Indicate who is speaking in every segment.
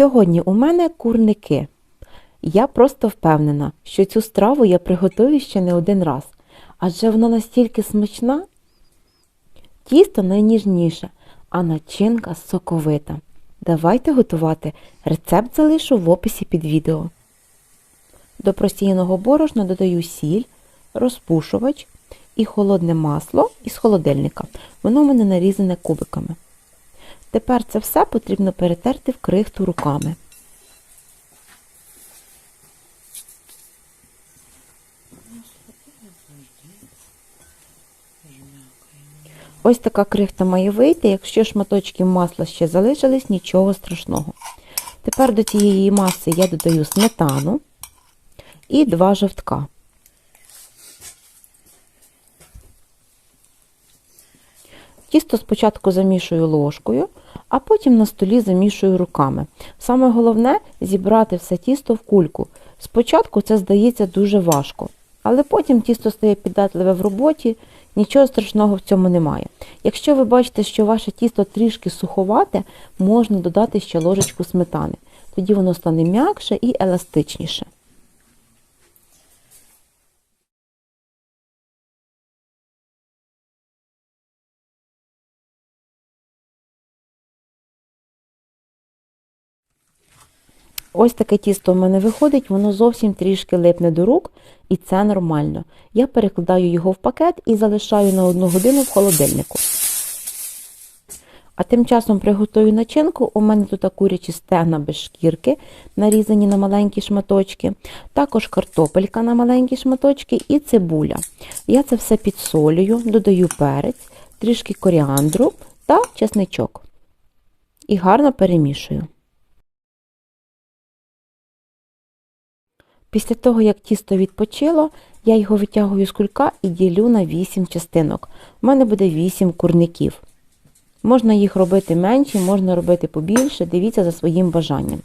Speaker 1: Сьогодні у мене курники. Я просто впевнена, що цю страву я приготую ще не один раз, адже вона настільки смачна. Тісто найніжніше, а начинка соковита. Давайте готувати. Рецепт залишу в описі під відео. До просіяного борошна додаю сіль, розпушувач і холодне масло із холодильника. Воно в мене нарізане кубиками. Тепер це все потрібно перетерти в крихту руками. Ось така крихта має вийти. Якщо шматочки масла ще залишились, нічого страшного. Тепер до цієї маси я додаю сметану і два жовтка. Тісто спочатку замішую ложкою, а потім на столі замішую руками. Саме головне зібрати все тісто в кульку. Спочатку це здається дуже важко, але потім тісто стає піддатливе в роботі, нічого страшного в цьому немає. Якщо ви бачите, що ваше тісто трішки суховате, можна додати ще ложечку сметани. Тоді воно стане м'якше і еластичніше. Ось таке тісто в мене виходить, воно зовсім трішки липне до рук, і це нормально. Я перекладаю його в пакет і залишаю на одну годину в холодильнику. А тим часом приготую начинку. У мене тут курячі стегна без шкірки, нарізані на маленькі шматочки, також картопелька на маленькі шматочки і цибуля. Я це все підсолюю, додаю перець, трішки коріандру та чесничок. І гарно перемішую. Після того, як тісто відпочило, я його витягую з кулька і ділю на 8 частинок. У мене буде 8 курників. Можна їх робити менші, можна робити побільше, дивіться за своїм бажанням.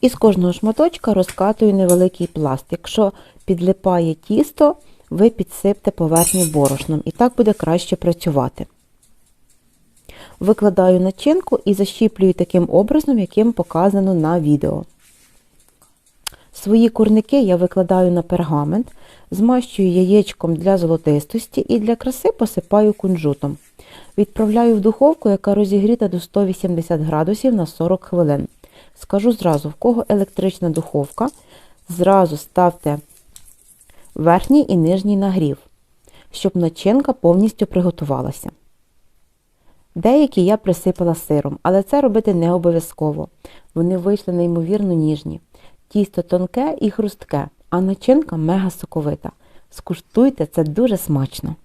Speaker 1: І з кожного шматочка розкатую невеликий пласт. Якщо підлипає тісто, ви підсипте поверхню борошном і так буде краще працювати. Викладаю начинку і защіплюю таким образом, яким показано на відео. Свої курники я викладаю на пергамент, змащую яєчком для золотистості і для краси посипаю кунжутом. Відправляю в духовку, яка розігріта до 180 градусів на 40 хвилин. Скажу зразу, в кого електрична духовка, зразу ставте верхній і нижній нагрів, щоб начинка повністю приготувалася. Деякі я присипала сиром, але це робити не обов'язково. Вони вийшли неймовірно ніжні. Тісто тонке і хрустке, а начинка мега соковита. Скуштуйте, це дуже смачно.